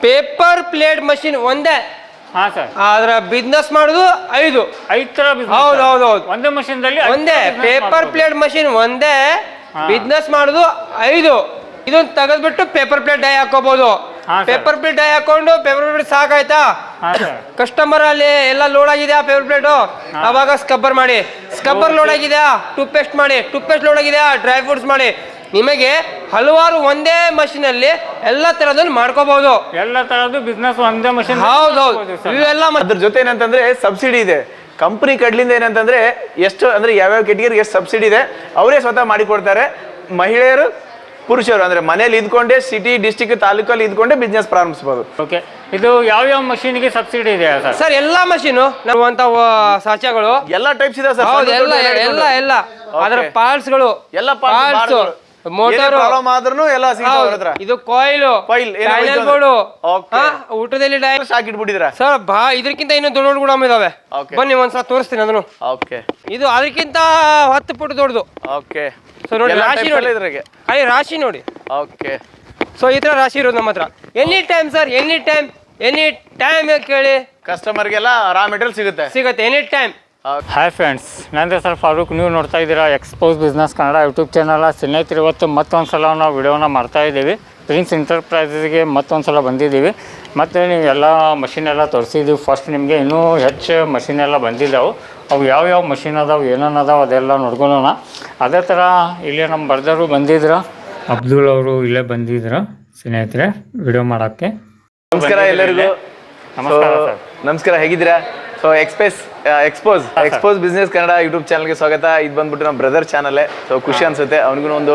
Paper plate machine ಒಂದೇ. ಆದ್ರೆ sir. Business ಮಾಡುದು ಐದು. ಐದು ತರ ಹೌದು, ಹೌದು, ಹೌದು. ಒಂದೇ ಮಷೀನ್ ದಲ್ಲಿ ಒಂದೇ ತರ business ಪೇಪರ್. ಪ್ಲೇಟ್ ಮಷಿನ್ ಒಂದೇ. ಬಿಸ್ನೆಸ್ ಮಾಡುದು ಐದು. ಇದನ್ನ ತೆಗೆದ್ಬಿಟ್ಟು ಪೇಪರ್ ಪ್ಲೇಟ್ ಡೈ ಹಾಕೋಬಹುದು. ಪೇಪರ್ ಪ್ಲೇಟ್ ಡೈ ಹಾಕೊಂಡು ಪೇಪರ್ ಪ್ಲೇಟ್ ಸಾಕಾಯ್ತಾ? ಕಸ್ಟಮರ್ ಅಲ್ಲಿ ಎಲ್ಲ ಲೋಡ್ ಆಗಿದೆಯಾ ಪೇಪರ್ ಪ್ಲೇಟು? ಅವಾಗ ಸ್ಕಬ್ಬರ್ ಮಾಡಿ. ಸ್ಕಬ್ಬರ್ ಲೋಡ್ ಆಗಿದೆಯಾ? ಟೂತ್ ಪೇಸ್ಟ್ ಮಾಡಿ. ಟೂತ್ ಪೇಸ್ಟ್ ಲೋಡ್ ಆಗಿದೆಯಾ? ಡ್ರೈ ಫ್ರೂಟ್ಸ್ ಮಾಡಿ. ನಿಮಗೆ ಹಲವಾರು ಒಂದೇ machine ಅಲ್ಲಿ ಎಲ್ಲ ತರದನ್ನು ಮಾಡ್ಕೋಬಹುದು. ಎಲ್ಲ ತರದ್ದು ಬಿಸ್ನೆಸ್ ಒಂದೇ ಮಷೀನ್ ಹೌದೌದು ಇವೆಲ್ಲ ಅದ್ರ ಜೊತೆ ಏನಂತಂದ್ರೆ ಸಬ್ಸಿಡಿ ಇದೆ. ಕಂಪನಿ ಕಡ್ಲಿಂದ ಏನಂತಂದ್ರೆ ಎಷ್ಟು ಅಂದ್ರೆ ಯಾವ್ಯಾವ ಕೆಟಗರಿಗೆ ಎಷ್ಟು ಸಬ್ಸಿಡಿ ಇದೆ ಅವರೇ ಸ್ವತಃ ಮಾಡಿಕೊಡ್ತಾರೆ. ಮಹಿಳೆಯರು ಪುರುಷರು ಅಂದ್ರೆ ಮನೇಲಿ ಇದ್ಕೊಂಡೆ ಸಿಟಿ ಡಿಸ್ಟಿಕ್ ತಾಲೂಕಲ್ಲಿ ಇದ್ಕೊಂಡೆ ಬಿಸ್ನೆಸ್ ಪ್ರಾರಂಭಿಸಬಹುದು ಓಕೆ ಇದು ಯಾವ ಯಾವ ಮಷೀನ್ಗೆ ಸಬ್ಸಿಡಿ ಇದೆ ಸರ್? ಸರ್ ಎಲ್ಲ ಮಷೀನು ನಮ್ಮಂತ ಸಾಚಗಳು ಎಲ್ಲ ಟೈಪ್ಸ್ ಇದೆ ಸರ್. ಹೌದು ಎಲ್ಲ ಎಲ್ಲ ಎಲ್ಲ. ಅದರ ಪಾರ್ಟ್ಸ್ಗಳು. ಎಲ್ಲ parts, ಮೋಟರ್. ಪ್ರಾಬ್ಲಮ್ ಆದ್ರೂ ಎಲ್ಲ ಸಿಗ್ತಾವ ಇದು ಕಾಯಿಲು ಇದು ಬೋರ್ಡು ಊಟದಲ್ಲಿ ಡೈರೆಕ್ಟ್ ಸ್ಟಾಕ್ ಇಟ್ಬಿಟ್ಟಿದ್ರ ಸರ್ ಬಾ ಇದಕ್ಕಿಂತ ಇನ್ನೂ ದೊಡ್ಡ ದೊಡ್ಡ ಗುಡಾಮ್ ಇದಾವೆ. ಬನ್ನಿ ಒಂದ್ಸಲ ತೋರಿಸ್ತೀನಿ ಅದನ್ನು. ಓಕೆ ಇದು ಅದಕ್ಕಿಂತ ಹತ್ತು ಫುಟ್ ದೊಡ್ಡದು. ಓಕೆ ಸೊ ನೋಡಿ ರಾಶಿ ನೋಡಿ. ಇದ್ರಾಗೆ. ಅಲ್ಲಿ ರಾಶಿ ನೋಡಿ. ಓಕೆ ಸೊ ಈ ಥರ ರಾಶಿ ಇರೋದು ನಮ್ಮ ಹತ್ರ. Any time sir any time any time ಕೇಳಿ. ಕಸ್ಟಮರ್ಗೆಲ್ಲ ರಾ ಮೆಟೀರಿಯಲ್ ಸಿಗುತ್ತೆ. ಸಿಗುತ್ತೆ ಎನಿ ಟೈಮ್ ಹಾಯ್ ಫ್ರೆಂಡ್ಸ್ ನನ್ನ ಸರ್ ಫಾರೂಕ್. ನೀವು ನೋಡ್ತಾ ಇದ್ದೀರಾ expose business Kannada YouTube channel ಸ್ನೇಹಿತರು ಇವತ್ತು ಮತ್ತೊಂದು ಸಲ ನಾವು ವಿಡಿಯೋನ ಮಾಡ್ತಾ ಇದ್ದೀವಿ. ಪ್ರಿನ್ಸ್ ಎಂಟರ್ಪ್ರೈಸಸ್ಗೆ ಮತ್ತೊಂದು ಸಲ ಬಂದಿದ್ದೀವಿ. ಮತ್ತು ನೀವು ಎಲ್ಲ ಮಷಿನ್ ಎಲ್ಲ ತೋರಿಸಿದ್ದೀವಿ. ಫಸ್ಟ್ ನಿಮಗೆ ಇನ್ನೂ ಹೆಚ್ಚು ಮಷಿನ್ ಎಲ್ಲ ಬಂದಿದ್ದಾವೆ. ಅವು ಯಾವ್ಯಾವ ಮಷಿನ್ ಅದಾವೆ ಏನೇನು ಅದಾವೆ ಅದೆಲ್ಲ ನೋಡ್ಕೊಳೋಣ ಅದೇ ಥರ ಇಲ್ಲೇ ನಮ್ಮ ಬರ್ದವರು ಬಂದಿದ್ರು. ಅಬ್ದುಲ್ ಅವರು ಇಲ್ಲೇ ಬಂದಿದ್ರು ಸ್ನೇಹಿತರೆ ವಿಡಿಯೋ ಮಾಡೋಕ್ಕೆ. ನಮಸ್ಕಾರ ಎಲ್ಲರಿಗೂ. ನಮಸ್ಕಾರ ನಮಸ್ಕಾರ ಹೇಗಿದ್ದೀರಾ? So expose expose expose business Kannada YouTube ಚಾನಲ್ಗೆ ಸ್ವಾಗತ. ಇದು ಬಂದ್ಬಿಟ್ಟು ನಮ್ಮ ಬ್ರದರ್ ಚಾನಲ್ ಸೊ ಖುಷಿ ಅನ್ಸುತ್ತೆ. ಅವ್ನಿಗೂ ಒಂದು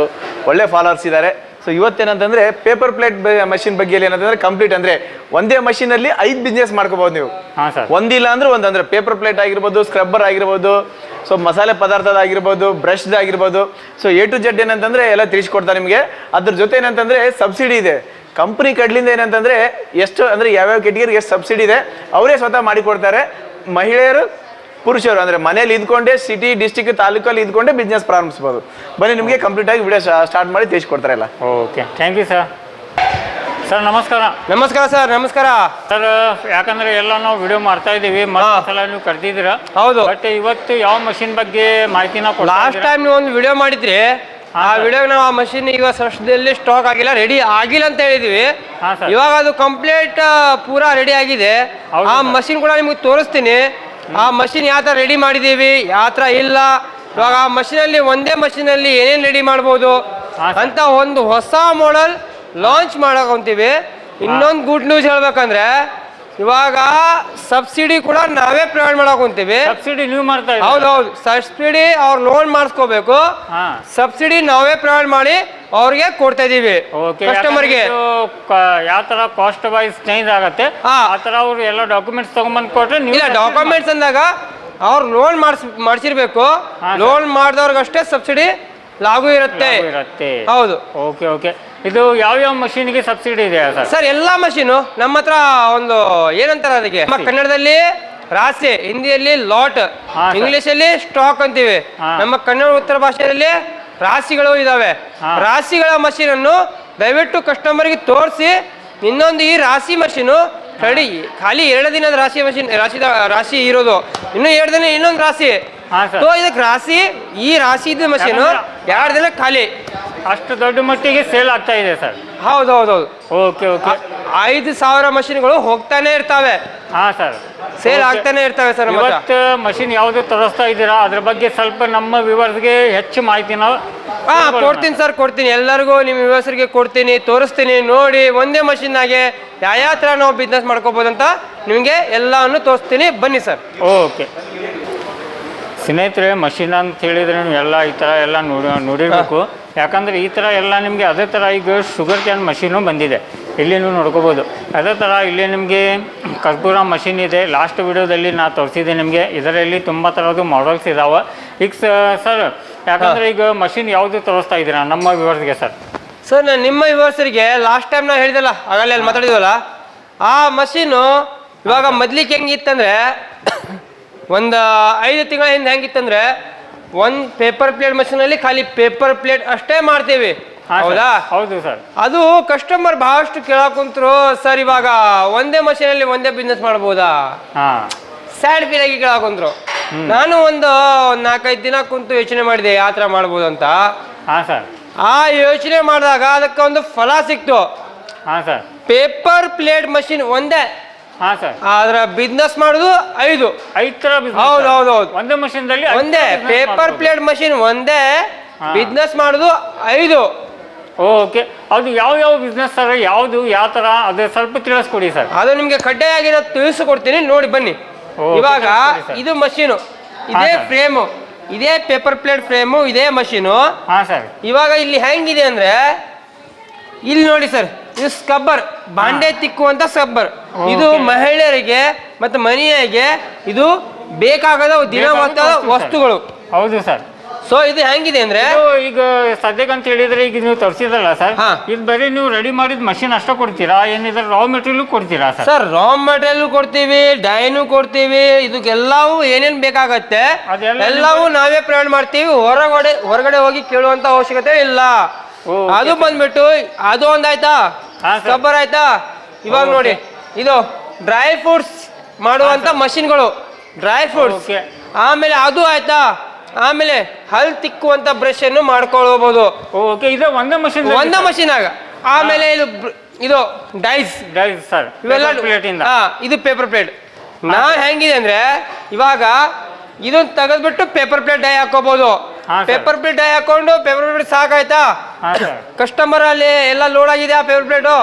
ಒಳ್ಳೆ ಫಾಲೋವರ್ಸ್ ಇದ್ದಾರೆ ಸೊ ಇವತ್ತೇನಂತಂದ್ರೆ ಪೇಪರ್ ಪ್ಲೇಟ್ ಮಷಿನ್ ಬಗ್ಗೆ ಏನಂತಂದ್ರೆ ಕಂಪ್ಲೀಟ್ ಅಂದ್ರೆ ಒಂದೇ machine ಅಲ್ಲಿ ಐದು ಬಿಸ್ನೆಸ್ ಮಾಡ್ಕೋಬಹುದು ನೀವು. ಒಂದಿಲ್ಲ ಅಂದ್ರೆ ಒಂದಂದ್ರೆ ಪೇಪರ್ ಪ್ಲೇಟ್ ಆಗಿರ್ಬೋದು ಸ್ಕ್ರಬ್ಬರ್ ಆಗಿರ್ಬೋದು ಸೊ ಮಸಾಲೆ ಪದಾರ್ಥದ ಆಗಿರ್ಬೋದು ಬ್ರಷ್ ಆಗಿರ್ಬೋದು. ಸೊ ಎ ಟು ಜೆಡ್ ಏನಂತಂದ್ರೆ ಎಲ್ಲ ತಿಳಿಸ್ಕೊಡ್ತಾರೆ ನಿಮಗೆ. ಅದ್ರ ಜೊತೆ ಏನಂತಂದ್ರೆ ಸಬ್ಸಿಡಿ ಇದೆ. ಕಂಪನಿ ಕಡ್ಲಿಂದ ಏನಂತಂದ್ರೆ ಎಷ್ಟು ಅಂದ್ರೆ ಯಾವ್ಯಾವ ಕೆಟಗರಿಗೆ ಎಷ್ಟು ಸಬ್ಸಿಡಿ ಇದೆ ಅವರೇ ಸ್ವತಃ ಮಾಡಿಕೊಡ್ತಾರೆ. ಮಹಿಳೆಯರು ಪುರುಷರು ಅಂದರೆ ಮನೇಲಿ ಇದ್ಕೊಂಡೇ ಸಿಟಿ ಡಿಸ್ಟಿಕ್ ತಾಲೂಕಲ್ಲಿ ಇದ್ಕೊಂಡೇ ಬಿಸ್ನೆಸ್ ಪ್ರಾರಂಭಿಸ್ಬೋದು. ಬನ್ನಿ ನಿಮಗೆ ಕಂಪ್ಲೀಟ್ ಆಗಿ ವಿಡಿಯೋ ಸ್ಟಾರ್ಟ್ ಮಾಡಿ ತಿಳಿಸ್ಕೊಡ್ತಾರೆ ಎಲ್ಲ. Okay thank you sir sir ನಮಸ್ಕಾರ. ನಮಸ್ಕಾರ ಸರ್ ನಮಸ್ಕಾರ. ಸರ್ ಯಾಕಂದ್ರೆ ಎಲ್ಲ ನಾವು ವಿಡಿಯೋ ಮಾಡ್ತಾ ಇದೀವಿ ಮತ್ತೊಂದ್ಸಲ ನೀವು ಕರೆದಿದ್ದೀರಾ? ಹೌದು. ಬಟ್ ಇವತ್ತು ಯಾವ ಮಷಿನ್ ಬಗ್ಗೆ ಮಾಹಿತಿನ ಲಾಸ್ಟ್ ಟೈಮ್ ನೀವು ಒಂದು ವಿಡಿಯೋ ಮಾಡಿದ್ರಿ ಆ ವಿಡಿಯೋ ನಾವು ಆ ಮಷಿನ್ ಈಗ ಸಷ್ಟದಲ್ಲಿ ಸ್ಟಾಕ್ ಆಗಿಲ್ಲ ರೆಡಿ ಆಗಿಲ್ಲ ಅಂತ ಹೇಳಿದ್ವಿ. ಇವಾಗ ಅದು ಕಂಪ್ಲೀಟ್ ಪೂರಾ ರೆಡಿ ಆಗಿದೆ. ಆ. ಮಷಿನ್ ಕೂಡ ನಿಮ್ಗೆ ತೋರಿಸ್ತೀನಿ. ಆ ಮಷಿನ್ ಯಾವ ಥರ ರೆಡಿ ಮಾಡಿದ್ದೀವಿ? ಯಾವ ಥರ ಇಲ್ಲ? ಇವಾಗ ಆ ಮಷಿನಲ್ಲಿ ಒಂದೇ ಮಷಿನಲ್ಲಿ ಏನೇನು ರೆಡಿ ಮಾಡ್ಬೋದು? ಅಂತ ಒಂದು ಹೊಸ ಮಾಡೆಲ್ ಲಾಂಚ್ ಮಾಡಕೊಂತೀವಿ. ಇನ್ನೊಂದು ಗುಡ್ ನ್ಯೂಸ್ ಹೇಳ್ಬೇಕಂದ್ರೆ ಇವಾಗ ಸಬ್ಸಿಡಿ ಕೂಡ ನಾವೇ ಪ್ರೊವೈಡ್ ಮಾಡಕೊಂತೀವಿ. ಸಬ್ಸಿಡಿ ನೀವು ಮಾಡ್ತಾ ಹೌದು ಹೌದೌದು ಸಬ್ಸಿಡಿ ಅವ್ರು ಲೋನ್ ಮಾಡಿಸ್ಕೋಬೇಕು. ಸಬ್ಸಿಡಿ ನಾವೇ ಪ್ರೊವೈಡ್ ಮಾಡಿ ಅವ್ರಿಗೆ ಕೊಡ್ತಾ ಇದೀವಿ. ಓಕೆ ಕಸ್ಟಮರ್ಗೆ ಯಾವ ತರ ಕಾಸ್ಟ್ ವೈಸ್ ಚೇಂಜ್ ಆಗುತ್ತೆ. ಆ ತರ ಅವ್ರು ಎಲ್ಲ ಡಾಕ್ಯುಮೆಂಟ್ಸ್ ತಗೊಂಡ್ಬಂದು ಕೊಟ್ಟರೆ ನೀವು ಇಲ್ಲ ಡಾಕ್ಯುಮೆಂಟ್ಸ್ ಅಂದಾಗ ಅವ್ರು ಲೋನ್ ಮಾಡಿಸ್ ಮಾಡಿಸಿರ್ಬೇಕು. ಲೋನ್ ಮಾಡಿದವ್ರಿಗಷ್ಟೇ ಸಬ್ಸಿಡಿ ಲಾಗು ಇರುತ್ತೆ. ಹೌದು. ಓಕೆ ಓಕೆ ಇದು ಯಾವ ಯಾವ ಮಷೀನ್ಗೆ ಸಬ್ಸಿಡಿ ಇದೆ ಸರ್? ಎಲ್ಲ ಮಷೀನು ನಮ್ಮ ಹತ್ರ ಒಂದು ಏನಂತಾರೆ ಅದಕ್ಕೆ? ನಮ್ಮ ಕನ್ನಡದಲ್ಲಿ ರಾಶಿ ಹಿಂದಿಯಲ್ಲಿ ಲಾಟ್ ಇಂಗ್ಲಿಷ್ ಅಲ್ಲಿ ಸ್ಟಾಕ್ ಅಂತೀವಿ. ನಮ್ಮ ಕನ್ನಡ ಉತ್ತರ ಭಾಷೆಯಲ್ಲಿ ರಾಶಿಗಳು ಇದಾವೆ. ರಾಶಿಗಳ ಮಷೀನ್ ಅನ್ನು ದಯವಿಟ್ಟು ಕಸ್ಟಮರ್ಗೆ ತೋರಿಸಿ ಇನ್ನೊಂದು ಈ ರಾಶಿ ಮಷೀನು ರೆಡಿ ಖಾಲಿ ಎರಡು ದಿನದ ರಾಶಿ ಮಷೀನ್ ರಾಶಿ ರಾಶಿ ಇರೋದು. ಇನ್ನು ಎರಡು ದಿನ ಇನ್ನೊಂದು ರಾಶಿ. ಸೊ ಇದಕ್ಕೆ ರಾಶಿ ಈ ರಾಶಿದು ಮಷೀನು ಎರಡು ದಿನ ಖಾಲಿ. ಅಷ್ಟು ದೊಡ್ಡ ಮಟ್ಟಿಗೆ ಸೇಲ್ ಆಗ್ತಾ ಇದೆ ಸರ್. ಹೌದು ಹೌದು ಹೌದು. ಓಕೆ ಓಕೆ ಐದು ಸಾವಿರ ಮಷಿನ್ಗಳು ಹೋಗ್ತಾನೆ ಇರ್ತಾವೆ. ಹಾ ಸರ್ ಸೇಲ್ ಆಗ್ತಾನೆ ಇರ್ತವೆ ಸರ್ ನಮ್ಮ ಹತ್ರ. ಇವತ್ತು ಮಷಿನ್ ಯಾವುದು ತರಿಸ್ತಾ ಇದ್ದೀರಾ? ಅದ್ರ ಬಗ್ಗೆ ಸ್ವಲ್ಪ ನಮ್ಮ ವಿವರ್ಸ್ಗೆ ಹೆಚ್ಚು ಮಾಹಿತಿ ನಾವು ಹಾ ಕೊಡ್ತೀನಿ ಸರ್ ಕೊಡ್ತೀನಿ. ಎಲ್ಲರಿಗೂ ನಿಮ್ಮ ವ್ಯವಸ್ಥೆಗೆ ಕೊಡ್ತೀನಿ. ತೋರಿಸ್ತೀನಿ ನೋಡಿ ಒಂದೇ ಮಷಿನ್ ಆಗಿ ಯಾವ ಥರ ನಾವು ಬಿಸ್ನೆಸ್ ಮಾಡ್ಕೋಬೋದಂತ ನಿಮಗೆ ಎಲ್ಲವನ್ನು ತೋರಿಸ್ತೀನಿ. ಬನ್ನಿ ಸರ್ ಓಕೆ ಸ್ನೇಹಿತರೆ ಮಷಿನ್ ಅಂತ ಹೇಳಿದ್ರೆ ನೀವು ಎಲ್ಲ ಈ ಥರ ಎಲ್ಲ ನೋಡಿ ನೋಡಿರ್ಬೇಕು. ಯಾಕಂದ್ರೆ ಈ ಥರ ಎಲ್ಲ ನಿಮಗೆ ಅದೇ ಥರ ಈಗ ಶುಗರ್ ಕ್ಯಾನ್ ಮಷೀನು ಬಂದಿದೆ. ಇಲ್ಲಿ ನೀವು ನೋಡ್ಕೋಬೋದು. ಅದೇ ಥರ ಇಲ್ಲಿ ನಿಮಗೆ ಕರ್ಪೂರ ಮಷಿನ್ ಇದೆ. ಲಾಸ್ಟ್ ವಿಡಿಯೋದಲ್ಲಿ ನಾ ತೋರಿಸಿದೆ ನಿಮಗೆ. ಇದರಲ್ಲಿ ತುಂಬ ಥರದ್ದು ಮಾಡಲ್ಸ್ ಇದ್ದಾವೆ ಈಗ ಸರ್ ಯಾಕಂದರೆ ಈಗ ಮಷಿನ್ ಯಾವುದು ತೋರಿಸ್ತಾ ಇದ್ದೀರಾ? ನಮ್ಮ ವಿವರ್ಸ್ಗೆ ಸರ್ ಸರ್ ನಾನು ನಿಮ್ಮ ವಿವರ್ಸರಿಗೆ ಲಾಸ್ಟ್ ಟೈಮ್ ನಾವು ಹೇಳಿದಲ್ಲ ಆಗಲೇ ಅಲ್ಲಿ ಮಾತಾಡಿದ್ವಲ್ಲ ಆ ಮಷೀನು ಇವಾಗ ಮೊದ್ಲಿಕ್ಕೆ ಹೆಂಗಿತ್ತಂದರೆ ಒಂದು ಐದು ತಿಂಗಳ ಹಿಂದೆ ಹೆಂಗಿತ್ತಂದ್ರೆ ಒಂದು ಪೇಪರ್ ಪ್ಲೇಟ್ ಮಷೀನಲ್ಲಿ ಖಾಲಿ ಪೇಪರ್ ಪ್ಲೇಟ್ ಅಷ್ಟೇ ಮಾಡ್ತೀವಿ. ಹೌದಾ? ಹೌದು ಸರ್. ಅದು ಕಸ್ಟಮರ್ ಬಹಳಷ್ಟು ಕೇಳಕ್ ಕುಂತ್ರು ಸರ್ ಇವಾಗ ಒಂದೇ ಮಷೀನಲ್ಲಿ ಒಂದೇ ಬಿಸ್ನೆಸ್ ಮಾಡಬಹುದಾ ಸ್ಯಾಡ್ ಫೀಲ್ ಆಗಿ ಕೇಳಕ್ ಕುಂತ್ರು. ನಾನು ಒಂದು ಒಂದ್ ನಾಲ್ಕೈದು ದಿನ ಕುಂತು ಯೋಚನೆ ಮಾಡಿದೆ ಯಾವ ಥರ ಮಾಡ್ಬೋದು ಅಂತ? ಹಾಂ ಸರ್. ಆ ಯೋಚನೆ ಮಾಡಿದಾಗ ಅದಕ್ಕೆ ಒಂದು ಫಲ ಸಿಕ್ತು. ಹಾಂ ಸರ್. ಪೇಪರ್ ಪ್ಲೇಟ್ ಮಷಿನ್ ಒಂದೇ. ಹಾಂ ಸರ್ ಆದ್ರ ಬಿಸ್ನೆಸ್ ಮಾಡುದು ಐದು. ಐದು business ಹೌದು, ಹೌದು, ಹೌದು. ಒಂದೇ ಒಂದೇ ಪೇಪರ್ ಪ್ಲೇಟ್ ಮಷಿನ್ ಒಂದೇ. ಬಿಸ್ನೆಸ್ ಮಾಡುದು ಐದು. ಓಕೆ. ಅದು ಯಾವ ಯಾವ ಬಿಸ್ನೆಸ್ ಸರ್ ಯಾವುದು ಯಾವ ತರ? ಅದು ಸ್ವಲ್ಪ ತಿಳಿಸ್ಕೊಡಿ ಸರ್ ಅದು ನಿಮ್ಗೆ ಕಡ್ಡಾಯಾಗಿ ನಾನು ತಿಳಿಸ್ಕೊಡ್ತೀನಿ. ನೋಡಿ ಬನ್ನಿ. ಇವಾಗ ಇದು ಮಷೀನು ಇದೇ. ಫ್ರೇಮು ಇದೇ ಪೇಪರ್ ಪ್ಲೇಟ್ ಫ್ರೇಮು ಇದೇ ಮಷೀನು ಹಾಂ ಸರ್ ಇವಾಗ ಇಲ್ಲಿ ಹೆಂಗಿದೆ ಅಂದ್ರೆ ಇಲ್ಲಿ ನೋಡಿ ಸರ್ ಇದು ಸ್ಕಬ್ಬರ್ ಬಾಂಡೆ ತಿಕ್ಕುವಂತ ಸ್ಕಬ್ಬರ್ ಇದು ಮಹಿಳೆಯರಿಗೆ ಮತ್ತೆ ಮನೆಯರಿಗೆ ಇದು ಬೇಕಾಗದ ಸರ್. ವಸ್ತುಗಳು. ಹೌದು ಸರ್. ಸೊ ಇದು ಹೆಂಗಿದೆ ಅಂದ್ರೆ ಈಗ ಸದ್ಯಕ್ಕೆ ಅಂತ ಹೇಳಿದ್ರೆ ಈಗ ನೀವು ತರಿಸಿದ್ರಲ್ಲ ಸರ್. ಇದು ಬರೀ ನೀವು ರೆಡಿ ಮಾಡಿದ ಮಷಿನ್ ಅಷ್ಟೇ ಕೊಡ್ತೀರಾ? ಏನಿದ್ರೆ ರಾ ಮೆಟೀರಿಯಲ್ ಕೊಡ್ತೀರಾ ಸರ್? ಸರ್ ರಾ ಮೆಟೀರಿಯಲ್ ಕೊಡ್ತೀವಿ ಡೈನು ಕೊಡ್ತೀವಿ ಇದಕ್ಕೆಲ್ಲವೂ ಏನೇನು ಬೇಕಾಗತ್ತೆ ಎಲ್ಲವೂ ನಾವೇ ಪ್ರಯಾಣ ಮಾಡ್ತೀವಿ. ಹೊರಗಡೆ ಹೊರಗಡೆ ಹೋಗಿ ಕೇಳುವಂತ ಅವಶ್ಯಕತೆ ಇಲ್ಲ. ಅದು ಬಂದ್ಬಿಟ್ಟು ಅದು ಒಂದಾಯ್ತಾ? ಸ್ಕಬ್ಬರ್ ಆಯ್ತಾ? ಇವಾಗ ನೋಡಿ. ಇದು ಡ್ರೈ ಫ್ರೂಟ್ಸ್ ಮಾಡುವಂತ ಮಷಿನ್ಗಳು. ಡ್ರೈ ಫ್ರೂಟ್ಸ್ ಆಮೇಲೆ ಅದು ಆಯ್ತಾ? ಆಮೇಲೆ ಹಲ್ ತಿಕ್ಕುವಂತ ಬ್ರಷ್ ಅನ್ನು ಮಾಡ್ಕೊಳ್ಬಹುದು ಓಕೆ. ಇದು ಒಂದೇ ಮಷಿನ್ ಒಂದೇ ಮಷಿನ್ ಆಗ. ಆಮೇಲೆ ಇದು ಇದು ಡೈಸ್ ಡೈಸ್ ಸರ್. ಇವೆಲ್ಲ ಇದು. ಪೇಪರ್ ಪ್ಲೇಟ್ ನಾ ಹೆಂಗಿದೆ ಅಂದ್ರೆ ಇವಾಗ ಇದನ್ನ ತೆಗೆದ್ಬಿಟ್ಟು ಪೇಪರ್ ಪ್ಲೇಟ್ ಡೈ ಹಾಕೋಬಹುದು ಹಾ. ಪೇಪರ್ ಪ್ಲೇಟ್ ಹಾಕೊಂಡು ಪೇಪರ್ ಪ್ಲೇಟ್ ಸಾಕಾಯ್ತಾ? ಹಾ ಸರ್. ಕಸ್ಟಮರ್ ಅಲ್ಲಿ ಎಲ್ಲ ಲೋಡ್ ಆಗಿದೆಯಾ ಪೇಪರ್ ಪ್ಲೇಟು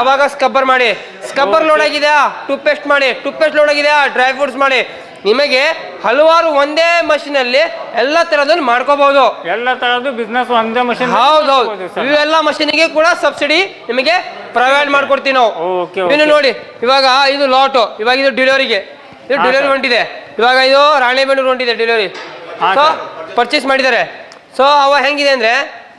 ಅವಾಗ ಸ್ಕಬ್ಬರ್ ಮಾಡಿ. ಸ್ಕಬ್ಬರ್ ಲೋಡ್ ಆಗಿದೆಯಾ? ಟೂತ್ ಪೇಸ್ಟ್ ಮಾಡಿ. ಟೂತ್ ಪೇಸ್ಟ್ ಲೋಡ್ ಆಗಿದೆಯಾ? ಡ್ರೈ ಫ್ರೂಟ್ಸ್ ಮಾಡಿ. ನಿಮಗೆ ಹಲವಾರು ಒಂದೇ machine ಅಲ್ಲಿ ಎಲ್ಲ ತರದನ್ನು ಮಾಡ್ಕೋಬಹುದು. ಎಲ್ಲ ತರದ್ದು ಬಿಸ್ನೆಸ್ ಒಂದೇ ಮಷಿನ್ ಹೌದೌದು ಇವೆಲ್ಲ ಮಷೀನಿಗೆ ಕೂಡ ಸಬ್ಸಿಡಿ ನಿಮಗೆ ಪ್ರೊವೈಡ್ ಮಾಡ್ಕೊಡ್ತೀವಿ ನಾವು. ಓಕೆ ಇನ್ನು ನೋಡಿ ಇವಾಗ ಇದು ಲಾಟು ಇವಾಗ ಇದು ಡೆಲಿವರಿಗೆ ಇದು ಹಾ, ಡೆಲಿವರಿ ಸರ್. ಹೊಂಟಿದೆ. ಇವಾಗ ಇದು ರಾಣೆಬೆನ್ನೂರು ಹೊಂಟಿದೆ ಡೆಲಿವರಿ ಹಾ, ಸೊ ಸರ್. ಪರ್ಚೇಸ್ ಮಾಡಿದ್ದಾರೆ. ಸೊ ಅವ ಹೆಂಗಿದೆ ಅಂದ್ರೆ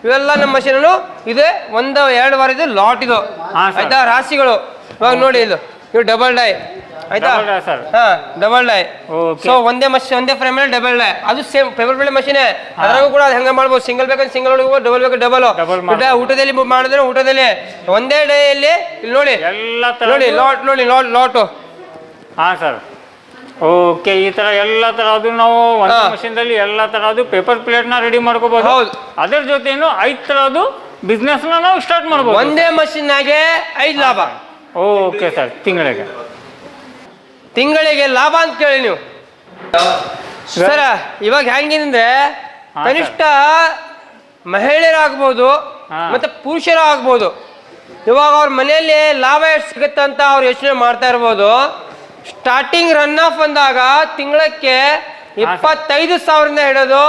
ಇವೆಲ್ಲ ನಮ್ಮ ಮಷೀನು ಇದೆ ಒಂದು ಎರಡು ವಾರ ಇದು. ಲಾಟ್ ಇದು ಆಯ್ತಾ? ರಾಶಿಗಳು. ಇವಾಗ ನೋಡಿ ಇದು. ಇವು ಡಬಲ್ ಡೈ ಆಯ್ತಾ. ಹಾ ಡಬಲ್ ಡೈ. ಸೊ ಒಂದೇ ಮಷಿ ಒಂದೇ ಫ್ರೇಮ್ ಡಬಲ್ ಡೈ ಅದು ಸೇಮ್ ಪೇಪರ್ ಬೆಳೆ ಮಷೀನೇ ಅದ್ರಾಗೂ ಕೂಡ ಅದು ಹೆಂಗ ಮಾಡ್ಬೋದು? ಸಿಂಗಲ್ ಬೇಕಂದ್ರೆ ಸಿಂಗಲ್ ಒಳಗೆ ಡಬಲ್ ಬೇಕು ಡಬಲ್. ಊಟದಲ್ಲಿ ಮಾಡಿದ್ರೆ ಊಟದಲ್ಲಿ. ಒಂದೇ ಡೈಯಲ್ಲಿ ಇಲ್ಲಿ ನೋಡಿ. ನೋಡಿ ಲಾಟ್ ನೋಡಿ ಲಾಟ್ ಲಾಟು ಹಾ ಸರ್ ಓಕೆ ಈ ತರ ಎಲ್ಲ ತರದ್ದು ನಾವು ಒಂದೇ ಹಾ. ಮಷೀನ್ದಲ್ಲಿ ಎಲ್ಲ ತರದ್ದು ಪೇಪರ್ ಪ್ಲೇಟ್ನ ರೆಡಿ ಮಾಡ್ಕೋಬಹುದು ಹೌದು. ಅದರ ಜೊತೆನು ಐದು ತರದ್ದು ಬಿಸ್ನೆಸ್ನ ನಾವು ಸ್ಟಾರ್ಟ್ ಮಾಡಬಹುದು ಒಂದೇ ಮಷೀನ್ನಾಗೆ ಐದು ಲಾಭ. ಓಕೆ ಸರ್ ತಿಂಗಳಿಗೆ. ತಿಂಗಳಿಗೆ ಲಾಭ ಅಂತ ಕೇಳಿ ನೀವು. ಸರ ಇವಾಗ ಹೆಂಗಿದ್ರೆ ಹಾ, ಕನಿಷ್ಠ ಮಹಿಳೆಯರಾಗ್ಬೋದು ಆಗ್ಬೋದು ಮತ್ತೆ ಪುರುಷರು ಆಗ್ಬೋದು ಇವಾಗ ಅವ್ರ ಮನೆಯಲ್ಲಿ ಲಾಭ ಎಷ್ಟು ಸಿಗುತ್ತೆ ಅಂತ ಅವ್ರು ಯೋಚನೆ ಮಾಡ್ತಾ ಇರ್ಬೋದು. ಸ್ಟಾರ್ಟಿಂಗ್ ರನ್ ಆಫ್ ಅಂದಾಗ ತಿಂಗಳಕ್ಕೆ ಇಪ್ಪತ್ತೈದು ಸಾವಿರದಿಂದ ಹಿಡಿದು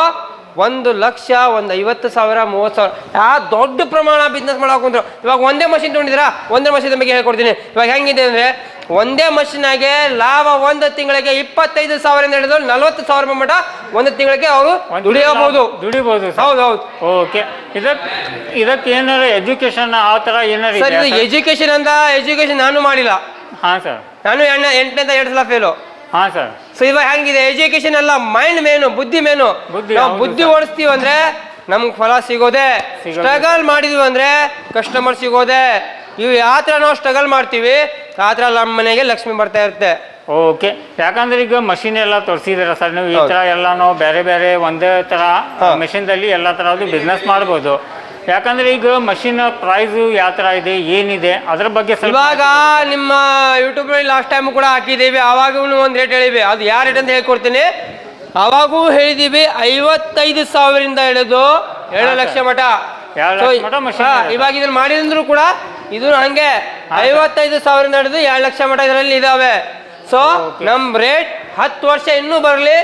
ಒಂದು ಲಕ್ಷ ಒಂದು ಐವತ್ತು ಸಾವಿರ ಮೂವತ್ತು ಸಾವಿರ. ಯಾ ದೊಡ್ಡ ಪ್ರಮಾಣ ಬಿಸ್ನೆಸ್ ಮಾಡಕ್ ಕುಂತ್ರು. ಇವಾಗ ಒಂದೇ ಮಷಿನ್ ತೊಗೊಂಡಿದ್ದೀರಾ? ಒಂದೇ ಮಷಿನ್ ಬಗ್ಗೆ ಹೇಳ್ಕೊಡ್ತೀನಿ. ಇವಾಗ ಹೆಂಗಿದೆ ಅಂದ್ರೆ ಒಂದೇ ಮಷಿನಾಗೆ ಲಾಭ ಒಂದು ತಿಂಗಳಿಗೆ ಇಪ್ಪತ್ತೈದು ಸಾವಿರದಿಂದ ಹಿಡಿದು ನಲವತ್ತು ಸಾವಿರ ಮಟ್ಟ ಒಂದು ತಿಂಗಳಿಗೆ ಅವರು ದುಡಿಯಬಹುದು. ದುಡಿಬಹುದು ಹೌದು ಹೌದು. ಓಕೆ. ಇದಕ್ಕೆ ಇದಕ್ಕೆ ಏನಾದ್ರು ಎಜುಕೇಶನ್ ಆ ಥರ ಇದು ಎಜುಕೇಶನ್ ಅಂತ ಎಜುಕೇಶನ್ ನಾನು ಮಾಡಿಲ್ಲ. ಹಾ ಸರ್. ನಾನು ಎಣ್ಣೆ ಎಂಟನೇ ಎರಡು ಸಲ ಫೇಲು ಹಾ ಸರ್ ಸೊ ಇವಾಗ ಹೆಂಗಿದೆ. ಎಜುಕೇಶನ್ ಎಲ್ಲ ಮೈಂಡ್ ಮೇನು ಬುದ್ಧಿ ಮೇನು ಬುದ್ಧಿ, ನಾವು ಹೌದು ಬುದ್ಧಿ. ಓಡಿಸ್ತೀವಿ ಅಂದ್ರೆ ನಮ್ಗೆ ಫಲ ಸಿಗೋದೆ. ಸಿಗೋದೆ. ಸ್ಟ್ರಗಲ್ ಮಾಡಿದ್ವಿ ಅಂದ್ರೆ ಕಸ್ಟಮರ್ ಸಿಗೋದೆ. ಇವು ಯಾವ ಥರ ನಾವು ಸ್ಟ್ರಗಲ್ ಮಾಡ್ತೀವಿ ಆ ಥರ ನಮ್ಮ ಮನೆಗೆ ಲಕ್ಷ್ಮಿ ಬರ್ತಾ ಇರುತ್ತೆ. ಓಕೆ ಯಾಕಂದ್ರೆ ಈಗ ಮಷಿನ್ ಎಲ್ಲ ತೋರಿಸಿದಾರೆ ಸರ್ ನೀವು ಈ ಹೌದು. ತರ ಎಲ್ಲ ನಾವು ಬೇರೆ ಬೇರೆ ಒಂದೇ ತರ ಹಾ. ದಲ್ಲಿ ಎಲ್ಲ ತರದ್ದು ಬಿಸ್ನೆಸ್ ಮಾಡ್ಬೋದು. ಯಾಕಂದ್ರೆ ಈಗ ಮಷಿನ್ ಪ್ರೈಸ್ ಯಾವ ತರ ಇದೆ ಏನಿದೆ ಅದ್ರ ಬಗ್ಗೆ ಸ್ವಲ್ಪ ಇವಾಗ ನಿಮ್ಮ ಯೂಟ್ಯೂಬ್ನಲ್ಲಿ ಲಾಸ್ಟ್ ಟೈಮ್ ಕೂಡ ಹಾಕಿದ್ದೀವಿ ಅವಾಗೂ ಒಂದು ರೇಟ್ ಹೇಳಿವಿ ಅದು ಯಾವ ರೇಟ್ ಅಂತ ಹೇಳ್ಕೊಡ್ತೀನಿ ಅವಾಗೂ ಹೇಳಿದೀವಿ ಐವತ್ತೈದು ಸಾವಿರದಿಂದ ಹಿಡಿದು ಏಳು ಲಕ್ಷ. ಮಠ ಎರಡು ಲಕ್ಷ ಮಟ machine ಹಾ, ಇದೆ. ಇವಾಗ ಇದನ್ನ ಮಾಡಿದ್ರು ಕೂಡ ಇದು ಹಂಗೆ. ಐವತ್ತೈದು ಸಾವಿರದಿಂದ ಹಿಡಿದು ಎರಡು ಲಕ್ಷ ಮಠ ಇದರಲ್ಲಿ ಇದಾವೆ ಸೊ. ನಮ್ ರೇಟ್ ಹತ್ತು ವರ್ಷ ಇನ್ನೂ ಬರಲಿ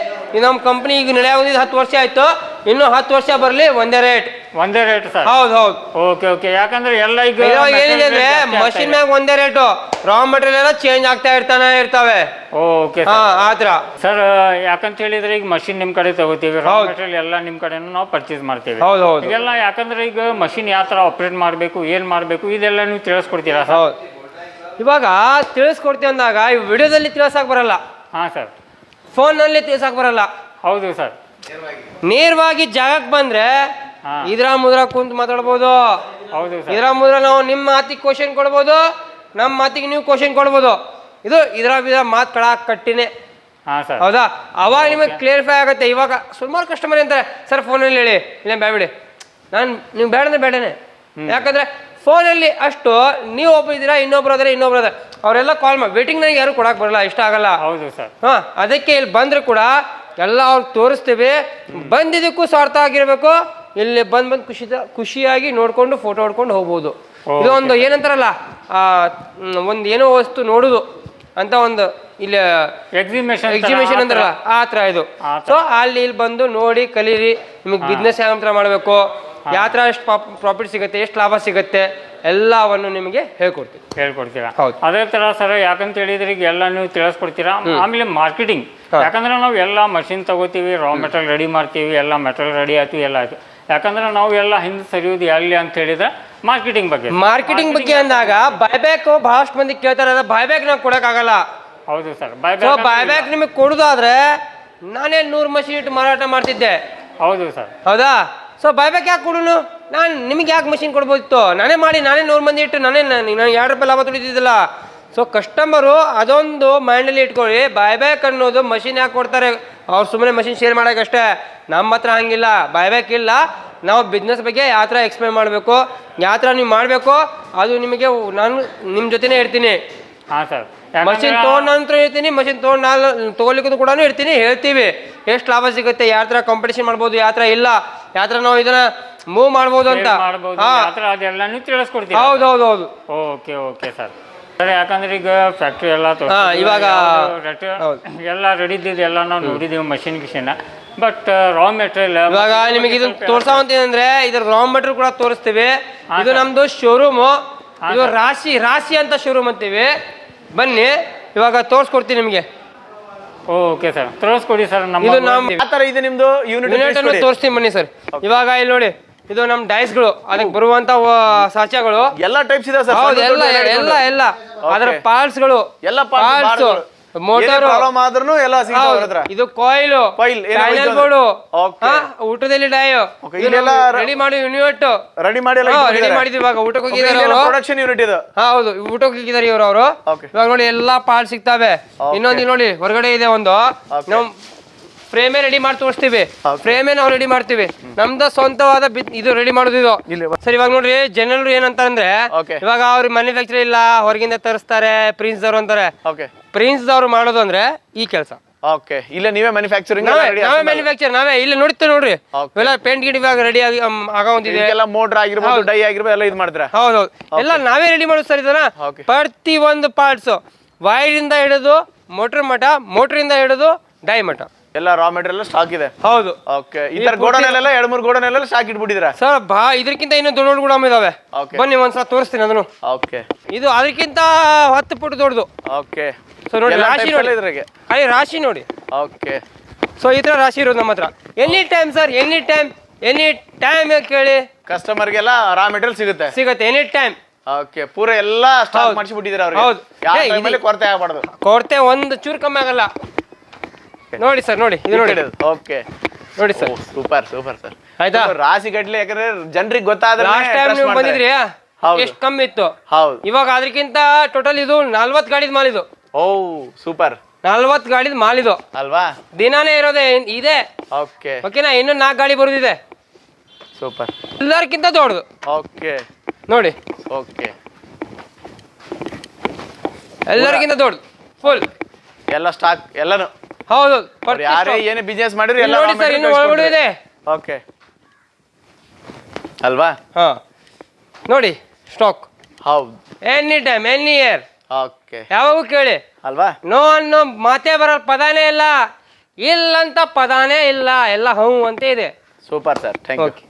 ನಮ್ಮ ಕಂಪ್ನಿ ಈಗ ನಡೆಯೋದಿದ್ದು ಹತ್ತು ವರ್ಷ ಆಯ್ತು ಇನ್ನು ಹತ್ತು ವರ್ಷ ಬರಲಿ ಒಂದೇ ರೇಟ್ ಒಂದೇ ರೇಟ್ ಸರ್? ಹೌದು ಹೌದು. Okay okay. ಯಾಕಂದ್ರೆ ಎಲ್ಲ ಈಗ ಏನಿದೆ ಅಂದ್ರೆ ಮಷಿನ್ ಮ್ಯಾಗ ಒಂದೇ ರೇಟು ರಾ ಮಟೀರಿಯಲ್ ಎಲ್ಲ ಚೇಂಜ್ ಆಗ್ತಾ ಇರ್ತಾನೆ ಇರ್ತಾವೆ. ಓಕೆ ಹಾ ಆತರ ಸರ್ ಯಾಕಂತ ಹೇಳಿದ್ರೆ ಈಗ ಮಷಿನ್ ನಿಮ್ ಕಡೆ ತಗೋತೀವಿ ರಾ. ಮೆಟೀರಿಯಲ್ ಎಲ್ಲ ನಿಮ್ ಕಡೆನೂ ನಾವು ಪರ್ಚೇಸ್ ಮಾಡ್ತೀವಿ. ಹೌದು ಹೌದು. ಎಲ್ಲ ಯಾಕಂದ್ರೆ ಈಗ ಮಷಿನ್ ಯಾವ ತರ ಆಪರೇಟ್ ಮಾಡಬೇಕು ಏನ್ ಮಾಡಬೇಕು ಇದೆಲ್ಲ ನೀವು ತಿಳಿಸ್ಕೊಡ್ತೀರಾ ಸರ್? ಹೌದು. ಇವಾಗ ತಿಳಿಸ್ಕೊಡ್ತೀವಿ ಅಂದಾಗ ಈ ವಿಡಿಯೋದಲ್ಲಿ ತಿಳಿಸಕ್ ಬರಲ್ಲ. ಹಾ ಸರ್. ಫೋನ್ನಲ್ಲಿ ತಿಳಿಸಕ್ ಬರಲ್ಲ. ಹೌದು ಸರ್. ನೇರವಾಗಿ ಜಾಗಕ್ಕೆ ಬಂದ್ರೆ. ಇದ್ರ ಮುದ್ರ ಕುಂತ್ ಮಾತಾಡ್ಬೋದು. ಹೌದು ಇದರ ಮೂಲಕ ನಾವು ನಿಮ್ಮ ಮಾತಿಗೆ ಕ್ವಶನ್ ಕೊಡ್ಬೋದು ನಮ್ಮ ಮಾತಿಗೆ ನೀವು ಕ್ವಶನ್ ಕೊಡ್ಬೋದು. ಇದು ಇದರ ಬಿದ್ರ ಮಾತು ಕಳ ಕಟ್ಟಿನೇ ಹೌದಾ? ಅವಾಗ ನಿಮಗೆ ಕ್ಲಿಯರಿಫೈ ಆಗುತ್ತೆ. ಇವಾಗ ಸುಮಾರು ಕಸ್ಟಮರ್ ಅಂತಾರೆ ಸರ್ ಫೋನಲ್ಲಿ ಹೇಳಿ ಇಲ್ಲ ಬೇಡ. ನಾನು ನೀವು ಬೇಡ ಅಂದ್ರೆ ಬೇಡನೆ ಯಾಕಂದ್ರೆ ಫೋನಲ್ಲಿ ಅಷ್ಟು ನೀವು ಒಬ್ಬ ಇದ್ದೀರಾ ಇನ್ನೊಬ್ರು ಆದರೆ ಇನ್ನೊಬ್ರು ಅದಾರೆ ಅವರೆಲ್ಲ ಕಾಲ್ ಮಾಡಿ ವೇಟಿಂಗ್ ನನಗೆ ಯಾರು ಕೊಡಕ್ಕೆ ಬರಲ್ಲ ಇಷ್ಟ ಆಗಲ್ಲ. ಹೌದು ಸರ್. ಹಾ ಅದಕ್ಕೆ ಇಲ್ಲಿ ಬಂದ್ರೆ ಕೂಡ ಎಲ್ಲ ಅವ್ರಿಗೆ ತೋರಿಸ್ತೀವಿ. ಬಂದಿದ್ದಕ್ಕೂ ಸ್ವಾರ್ಥ ಆಗಿರ್ಬೇಕು. ಇಲ್ಲಿ ಬಂದು ಬಂದ್ ಖುಷಿ ಖುಷಿಯಾಗಿ ನೋಡ್ಕೊಂಡು ಫೋಟೋ ಹೊಡ್ಕೊಂಡು ಹೋಗ್ಬೋದು. ಇದು ಒಂದು ಏನಂತಾರಲ್ಲ ಒಂದು ಏನೋ ವಸ್ತು ನೋಡೋದು ಅಂತ ಒಂದು ಇಲ್ಲಿ ಎಕ್ಸಿಬಿಷನ್ ಎಕ್ಸಿಬಿಷನ್ ಅಂತಾರಲ್ಲ ಆ ಥರ ಇದು. ಸೊ ಅಲ್ಲಿ ಇಲ್ಲಿ ಬಂದು ನೋಡಿ ಕಲೀರಿ. ನಿಮಗೆ ಬಿಸ್ನೆಸ್ ಯಾವ ಥರ ಮಾಡಬೇಕು. ಯಾವ ಥರ ಎಷ್ಟು ಪ್ರಾಫಿಟ್ ಸಿಗುತ್ತೆ ಎಷ್ಟು ಲಾಭ ಸಿಗುತ್ತೆ ಎಲ್ಲವನ್ನು ನಿಮಗೆ ಹೇಳ್ಕೊಡ್ತೀವಿ. ಹೇಳ್ಕೊಡ್ತೀರಾ? ಹೌದು. ಅದೇ ತರ ಸರ್ ಯಾಕಂತ ಹೇಳಿದ್ರೆ ಈಗ ಎಲ್ಲ ನೀವು ತಿಳಿಸ್ಕೊಡ್ತೀರಾ? ಆಮೇಲೆ ಮಾರ್ಕೆಟಿಂಗ್ ಯಾಕಂದ್ರೆ ನಾವು ಎಲ್ಲ ಮಷಿನ್ ತಗೋತೀವಿ ರಾ ಮೆಟೀರಿಯಲ್ ರೆಡಿ ಮಾಡ್ತೀವಿ ಎಲ್ಲ ಮೆಟೀರಿಯಲ್ ರೆಡಿ ಆಯ್ತು ಎಲ್ಲ ಆಯ್ತು. ಯಾಕಂದ್ರೆ ನಾವು ಎಲ್ಲ ಹಿಂದೆ ಸರಿಯೋದು ಎಲ್ಲಿ ಅಂತ ಹೇಳಿದ್ರೆ ಮಾರ್ಕೆಟಿಂಗ್ ಬಗ್ಗೆ. ಮಾರ್ಕೆಟಿಂಗ್ ಬಗ್ಗೆ ಅಂದಾಗ ಬೈಬ್ಯಾಕ್ ಬಹಳಷ್ಟು ಮಂದಿ ಕೇಳ್ತಾರೆ ಬೈಬ್ಯಾಕ್ ನಾವು ಕೊಡೋಕ್ಕಾಗಲ್ಲ. ಹೌದು ಸರ್ ಬೈ ಸೊ ಬೈಬ್ಯಾಕ್ ನಿಮಗೆ ಕೊಡುದಾದ್ರೆ ನಾನೇ ನೂರು ಮಷಿನ್ ಇಟ್ಟು ಮಾರಾಟ ಮಾಡ್ತಿದ್ದೆ. ಹೌದು ಸರ್. ಹೌದಾ? ಸೊ ಬೈಬ್ಯಾಕ್ ಯಾಕೆ ಕೊಡೋನು? ನಾನು ನಿಮಗೆ ಯಾಕೆ ಮಷಿನ್ ಕೊಡ್ಬೋದಿತ್ತು? ನಾನೇ ಮಾಡಿ, ನಾನೇ ನೂರು ಮಂದಿ ಇಟ್ಟು ನಾನೇ ನಾನು ಎರಡು ರೂಪಾಯಿ ಲಾಭ ತುಳಿತಿದ್ದಿಲ್ಲ ಸೊ ಕಸ್ಟಮರು ಅದೊಂದು ಮೈಂಡಲ್ಲಿ ಇಟ್ಕೊಳ್ಳಿ. ಬೈಬ್ಯಾಕ್ ಅನ್ನೋದು ಮಷಿನ್ ಯಾಕೆ ಕೊಡ್ತಾರೆ? ಅವ್ರು ಸುಮ್ಮನೆ ಮಷಿನ್ ಶೇರ್ ಮಾಡೋಕ್ಕಷ್ಟೇ ನಮ್ಮ ಹತ್ರ ಹಂಗಿಲ್ಲ. ಬೈಬ್ಯಾಕ್ ಇಲ್ಲ. ನಾವು ಬಿಸ್ನೆಸ್ ಬಗ್ಗೆ ಯಾವ ಥರ ಎಕ್ಸ್ಪ್ಲೇನ್ ಮಾಡಬೇಕು? ಯಾವ ಥರ ನೀವು ಮಾಡಬೇಕು? ಅದು ನಿಮಗೆ, ನಾನು ನಿಮ್ಮ ಜೊತೆನೇ ಇರ್ತೀನಿ. ಹಾಂ ಸರ್. ಮಷಿನ್ ತೊಗೊಂಡು ಅಂತ ಇರ್ತೀನಿ ಮಷಿನ್ ತೊಗೊಂಡು ನಾನು ತೊಗೊಲಿಕ್ಕೂ ಕೂಡ ಇರ್ತೀನಿ ಹೇಳ್ತೀವಿ. ಎಷ್ಟು ಲಾಭ ಸಿಗುತ್ತೆ ಯಾವ ಥರ ಕಾಂಪಿಟೇಷನ್ ಮಾಡ್ಬೋದು ಯಾವ ಥರ ಇಲ್ಲ ಯಾವ ಥರ ನಾವು ಇದನ್ನ ಮೂವ್ ಮಾಡ್ಬೋದು ಅಂತ. ಮಾಡ್ಬೋದು ಆ ಥರ ಅದೆಲ್ಲನೂ ನೀವು ತಿಳಿಸ್ಕೊಡ್ತೀರಾ? ಹೌದು ಹೌದು ಹೌದು ಓಕೆ ಓಕೆ ಸರ್. ಸರ್ ಯಾಕಂದ್ರೆ ಈಗ ಫ್ಯಾಕ್ಟ್ರಿ ಎಲ್ಲ ಹಾ, ಇವಾಗ- ಹೌದು. ಎಲ್ಲ ರೆಡಿ ಇದ್ದಿದ್ದು ಎಲ್ಲ ನಾವು ನೋಡಿದೀವಿ ಮಷಿನ್ ಗಿಷಿನ್ ಬಟ್ ರಾ ಮೆಟೀರಿಯಲ್ ಇವಾಗ ನಿಮಗೆ ಇದು ತೋರ್ಸೋ ಅಂದ್ರೆ ಇದ್ರ ರಾ ಮೆಟೀರಿಯಲ್ ಕೂಡ ತೋರಿಸ್ತೀವಿ. ಇದು ನಮ್ದು ಶೋರೂಮು ಇದು ರಾಶಿ ರಾಶಿ ಅಂತ ಶೋರೂಮ್ ಅಂತೀವಿ. ಬನ್ನಿ ಇವಾಗ ತೋರಿಸ್ಕೊಡ್ತೀನಿ ನಿಮಗೆ. ಓಕೆ ಸರ್ ತೋರಿಸ್ಕೊಡಿ ಸರ್ ನಮ್ಮ ಇದು ನಮ್ಮ ಆ ತರ ಇದೆ ನಿಮ್ದು ಯೂನಿಟ್ ಯೂನಿಟ್ ಅನ್ನು ತೋರಿಸ್ತೀನಿ ಬನ್ನಿ ಸರ್ ಇವಾಗ ಇಲ್ಲಿ ನೋಡಿ ಇದು ನಮ್ಮ ಡೈಸ್ಗಳು ಅದಕ್ಕೆ ಬರುವಂತ ಸಾಚ್ಯಗಳು ಸಾಚಾಗಳು ಎಲ್ಲ ಟೈಪ್ಸ್ ಇದೆ ಸರ್ ಹೌದು ಎಲ್ಲ ಎಲ್ಲ ಎಲ್ಲ. ಅದರ ಪಾರ್ಟ್ಸ್ಗಳು ಎಲ್ಲ parts, ಮೋಟರ್. ಪ್ರಾಬ್ಲಮ್ ಆದ್ರೂ ಎಲ್ಲ ಹತ್ರ. ಇದು ಕಾಯಿಲ್ ಪ್ಯಾನಲ್ ಇದು- ಬೋರ್ಡು. ಊಟದಲ್ಲಿ ಡಾಯೋ Okay, ರೆಡಿ ಮಾಡಿ ಯೂನಿಟ್ ರೆಡಿ ಮಾಡಿ ರೆಡಿ ಮಾಡಿದ್ವಿ ಇವಾಗ. ಊಟಕ್ಕೆ ಹೋಗಿದ್ದಾರೆ ಅವರು. ಪ್ರೊಡಕ್ಷನ್ ಯೂನಿಟ್ ಇದು. ಹೌದು. ಊಟಕ್ಕೆ ಹೋಗಿದ್ದಾರೆ ಇವರು ಅವರು. ಇವಾಗ ನೋಡಿ ಎಲ್ಲಾ ಪಾರ್ಟ್ ಸಿಗ್ತಾವೆ. ಇನ್ನೊಂದು ನೋಡಿ ಹೊರಗಡೆ ಇದೆ ಒಂದು. ಫ್ರೇಮೇ ರೆಡಿ ಮಾಡಿ ತೋರಿಸ್ತೀವಿ. ಫ್ರೇಮೇ ನಾವು ರೆಡಿ ಮಾಡ್ತೀವಿ. ನಮ್ದು ಸ್ವಂತವಾದ ಇದು ರೆಡಿ ಮಾಡೋದು ಇದು. ಸರ್ ಇವಾಗ ನೋಡ್ರಿ ಜನರು ಏನಂತ ಅಂದ್ರೆ ಇವಾಗ ಅವ್ರ ಮ್ಯಾನುಫ್ಯಾಕ್ಚರ್ ಇಲ್ಲ ಹೊರಗಿಂದ ತರಿಸ್ತಾರೆ ಪ್ರಿನ್ಸ್ ದವ್ರು ಅಂತಾರೆ. ಪ್ರಿನ್ಸ್ ದವ್ರು ಮಾಡೋದು ಅಂದ್ರೆ ಈ ಕೆಲಸ. ಓಕೆ ಇಲ್ಲ ನೀವೇ ಮ್ಯಾನುಫ್ಯಾಕ್ಚರಿಂಗ್ ನಾವೇ ಮ್ಯಾನುಫ್ಯಾಕ್ಚರ್ ನಾವೇ ಇಲ್ಲ ನೋಡ್ತೇವೆ ನೋಡ್ರಿ. Okay. ಪೇಂಟ್ ಗಿಟ್ ಇವಾಗ ರೆಡಿ ಆಗಿ ಅಮ್, ಆಗೋಂತಿದೆ ಎಲ್ಲ ಮೋಟರ್ ಆಗಿರ್ಬೋದು ಡೈ ಆಗಿರ್ಬೋದು ಎಲ್ಲ ಇದು ಮಾಡ್ತೀರಾ ಹೌದು ಎಲ್ಲ ನಾವೇ ರೆಡಿ ಮಾಡೋದು ಸರ್ ಇದನ್ನ. ಪ್ರತಿ ಒಂದು ಪಾರ್ಟ್ಸ್ ವೈರಿಂದ ಹಿಡಿದು ಮೋಟರ್ ಮಠ ಮೋಟ್ರಿಂದ ಹಿಡಿದು ಡೈ ಮಠ. ಎಲ್ಲ ರಾ ಮೆಟೀರಿಯಲ್ ಸ್ಟಾಕ್ ಇದೆ. ಹೌದು. ಓಕೆ ಈ ತರ ಎಲ್ಲ ಎರಡು ಮೂರು ಗೋಡನೆಲ್ಲ ಸ್ಟಾಕ್ ಇಟ್ಬಿಟ್ಟಿದ್ರೆ ಸರ್ ಬಾ ಇದಕ್ಕಿಂತ ಇನ್ನೂ ದೊಡ್ಡ ದೊಡ್ಡ ಗುಡಾಮ್ ಇದಾವೆ. ಓಕೆ ಬನ್ನಿ ಒಂದ್ಸಲ ತೋರಿಸ್ತೀನಿ ಅದನ್ನು. ಓಕೆ ಇದು ಅದಕ್ಕಿಂತ ಹತ್ತು ಪಟ್ಟು ದೊಡ್ಡದು. ಓಕೆ ಸೊ ನೋಡಿ ಎಲ್ಲ ರಾಶಿ types ನೋಡಿ. ಎಲ್ಲ ಇದ್ರಾಗೆ. ಅಲ್ಲಿ ರಾಶಿ ನೋಡಿ. ಓಕೆ ಸೊ ಈ ಥರ ರಾಶಿ ಇರೋದು ನಮ್ಮ ಹತ್ರ any time sir any time any time ಕೇಳಿ. ಕಸ್ಟಮರ್ಗೆಲ್ಲ ರಾ ಮೆಟೀರಿಯಲ್ ಸಿಗುತ್ತೆ. ಸಿಗುತ್ತೆ ಎನಿ ಟೈಮ್ ಓಕೆ ಪೂರ ಎಲ್ಲ ಸ್ಟಾಕ್ ಹೌದು. ಮಾಡಿಸ್ಬಿಟ್ಟಿದ್ದೀರಾ ಅವ್ರಿಗೆ? ಹೌದು. ಯಾವ ಏ, ಇದು- ಟೈಮಲ್ಲಿ ಕೊರತೆ ಆಗ್ಬಾರ್ದು? ಕೊರತೆ ಒಂದು ಚೂರು ಕಮ್ಮಿ ಆಗಲ್ಲ. ನೋಡಿ ಸರ್ ನೋಡಿ ಇದು ನೋಡಿ. ಓಕೆ ನೋಡಿ ಸರ್ ಸೂಪರ್ ಸೂಪರ್ ಸರ್ ಆಯ್ತಾ? ರಾಶಿ ಗಟ್ಲೆ ಯಾಕಂದ್ರೆ ಜನರಿಗೆ ಗೊತ್ತಾದ್ರೆ ಲಾಸ್ಟ್ ಟೈಮ್ ನೀವು ಬಂದಿದ್ರಿ. ಎಷ್ಟು ಕಮ್ಮಿ ಇತ್ತು? ಹೌದು. ಇವಾಗ ಅದಕ್ಕಿಂತ ಟೋಟಲ್ ಇದು ನಲ್ವತ್ತು ಗಾಡಿದ ಮಾಲ್ ಇದು. ಓ ಸೂಪರ್ ನಲ್ವತ್ತು ಗಾಡಿದ ಮಾಲ್ ಇದು. ಅಲ್ವಾ? ದಿನಾನೇ ಇರೋದೇ ಇದೆ. ಓಕೆ ಓಕೆನಾ ಇನ್ನು ನಾಲ್ಕು ಗಾಡಿ ಬರೋದಿದೆ. ಸೂಪರ್ ಎಲ್ಲರಕ್ಕಿಂತ ದೊಡ್ಡದು. ಓಕೆ ನೋಡಿ. ಓಕೆ ಎಲ್ಲರಿಗಿಂತ ದೊಡ್ಡದು. ಫುಲ್ ಎಲ್ಲ ಸ್ಟಾಕ್ ಎಲ್ಲಾನು. ಹೌದು ಅವ್ರು ಯಾರೇ ಏನೇ ಬಿಸ್ನೆಸ್ ಮಾಡಿದ್ರು ಎಲ್ಲ ನೋಡಿ ಸರ್ ಇನ್ನು ಒಳಗಡೆ ಇದೆ. ಓಕೆ ಅಲ್ವಾ? ಹಾ. ನೋಡಿ ಸ್ಟಾಕ್ ಹೌದು. Any time any year okay ಯಾವಾಗೂ ಕೇಳಿ. ಅಲ್ವಾ? ನೋ ಅನ್ನೋ ಮಾತೇ ಬರೋ ಪದಾನೇ ಇಲ್ಲ. ಇಲ್ಲಂತ ಪದಾನೇ ಇಲ್ಲ ಎಲ್ಲ ಹ್ಞೂ ಅಂತ ಇದೆ. Super sir thank you okay